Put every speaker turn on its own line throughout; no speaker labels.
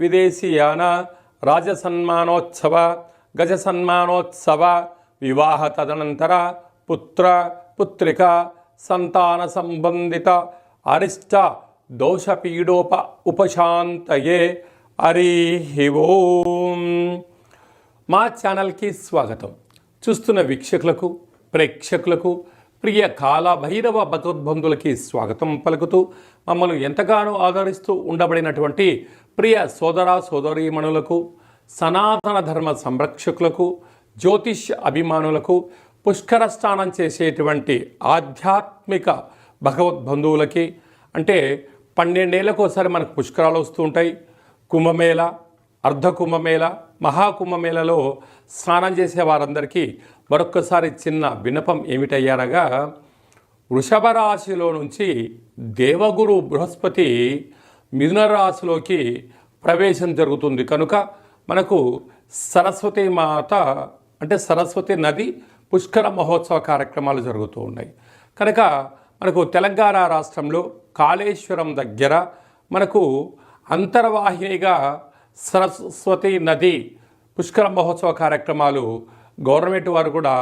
విదేశీయాన రాజసన్మానోత్సవ గజ సన్మానోత్సవ వివాహ తదనంతర పుత్ర పుత్రిక సంతాన సంబంధిత అరిష్ట దోషపీడోప ఉపశాంతయే హరి ఓం మా ఛానల్కి స్వాగతం. చూస్తున్న వీక్షకులకు ప్రేక్షకులకు ప్రియ కాల భైరవ భగవద్బంధులకి స్వాగతం పలుకుతూ మమ్మల్ని ఎంతగానో ఆదరిస్తూ ఉండబడినటువంటి ప్రియ సోదర సోదరీమణులకు సనాతన ధర్మ సంరక్షకులకు జ్యోతిష్ అభిమానులకు పుష్కర స్నానం చేసేటువంటి ఆధ్యాత్మిక భగవద్బంధువులకి అంటే పన్నెండేళ్ళకోసారి మనకు పుష్కరాలు వస్తూ ఉంటాయి. కుంభమేళ అర్ధ కుంభమేళ మహాకుంభమేళలో స్నానం చేసే వారందరికీ మరొక్కసారి చిన్న వినపం ఏమిటయ్యారగా వృషభ రాశిలో నుంచి దేవగురు బృహస్పతి మిథున రాశిలోకి ప్రవేశం జరుగుతుంది. కనుక మనకు సరస్వతి మాత అంటే సరస్వతి నది పుష్కర మహోత్సవ కార్యక్రమాలు జరుగుతూ ఉన్నాయి. కనుక మనకు తెలంగాణ రాష్ట్రంలో కాళేశ్వరం దగ్గర మనకు అంతర్వాహినిగా సరస్వతి నది పుష్కర మహోత్సవ కార్యక్రమాలు గవర్నమెంట్ వారు కూడా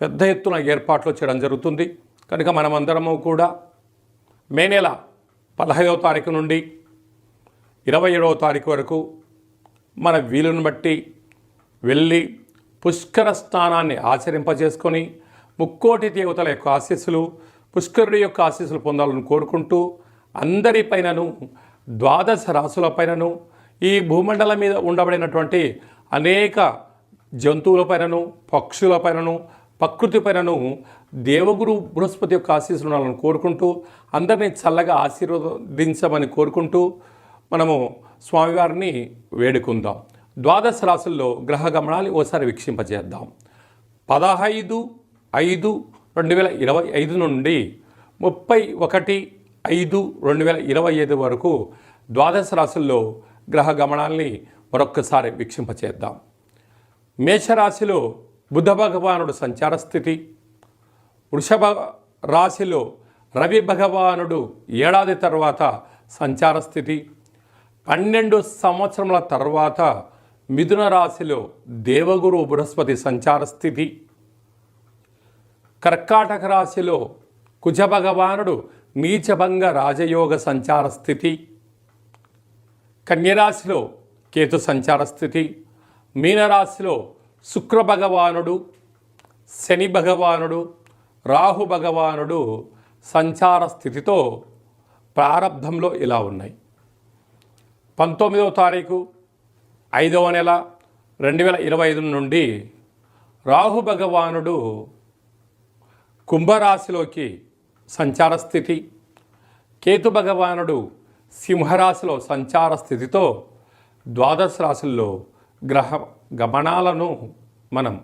పెద్ద ఎత్తున ఏర్పాట్లు చేయడం జరుగుతుంది. కనుక మనమందరము కూడా మే నెల పదహైదవ తారీఖు నుండి ఇరవై ఏడవ తారీఖు వరకు మన వీలును బట్టి వెళ్ళి పుష్కర స్నానాన్ని ఆచరింపజేసుకొని ముక్కోటి దేవతల యొక్క ఆశీస్సులు పుష్కరుడి యొక్క ఆశీస్సులు పొందాలని కోరుకుంటూ అందరిపైనను ద్వాదశ రాసులపైనను ఈ భూమండలం మీద ఉండబడినటువంటి అనేక జంతువులపైనను పక్షులపైనను ప్రకృతిపైనను దేవగురు బృహస్పతి యొక్క ఆశీస్సులు ఉండాలని కోరుకుంటూ అందరినీ చల్లగా ఆశీర్వదించమని కోరుకుంటూ మనము స్వామివారిని వేడుకుందాం. ద్వాదశ రాశుల్లో గ్రహ గమనాలు ఓసారి వీక్షింపజేద్దాం. పదహైదు ఐదు రెండు వేల ఇరవై ఐదు నుండి ముప్పై ఒకటి ఐదు రెండు వేల ఇరవై ఐదు వరకు ద్వాదశ రాశుల్లో గ్రహ గమనాల్ని మరొక్కసారి వీక్షింపచేద్దాం. మేషరాశిలో బుధ భగవానుడు సంచార స్థితి. వృషభ రాశిలో రవి భగవానుడు ఏడాది తర్వాత సంచార స్థితి. పన్నెండు సంవత్సరముల తర్వాత మిథున రాశిలో దేవగురు బృహస్పతి సంచార స్థితి. కర్కాటక రాశిలో కుజ భగవానుడు నీచభంగ రాజయోగ సంచార స్థితి. కన్యరాశిలో కేతు సంచార స్థితి మీనరాశిలో శుక్ర భగవానుడు శని భగవానుడు రాహు భగవానుడు సంచార స్థితితో ప్రారంభంలో ఇలా ఉన్నాయి. పంతొమ్మిదవ తారీఖు ఐదవ నెల రెండు వేల ఇరవై ఐదు నుండి రాహు భగవానుడు కుంభరాశిలోకి సంచార స్థితి కేతు భగవానుడు సింహరాశిలో సంచార స్థితితో ద్వాదశ రాశుల్లో గ్రహ గమనాలను మనం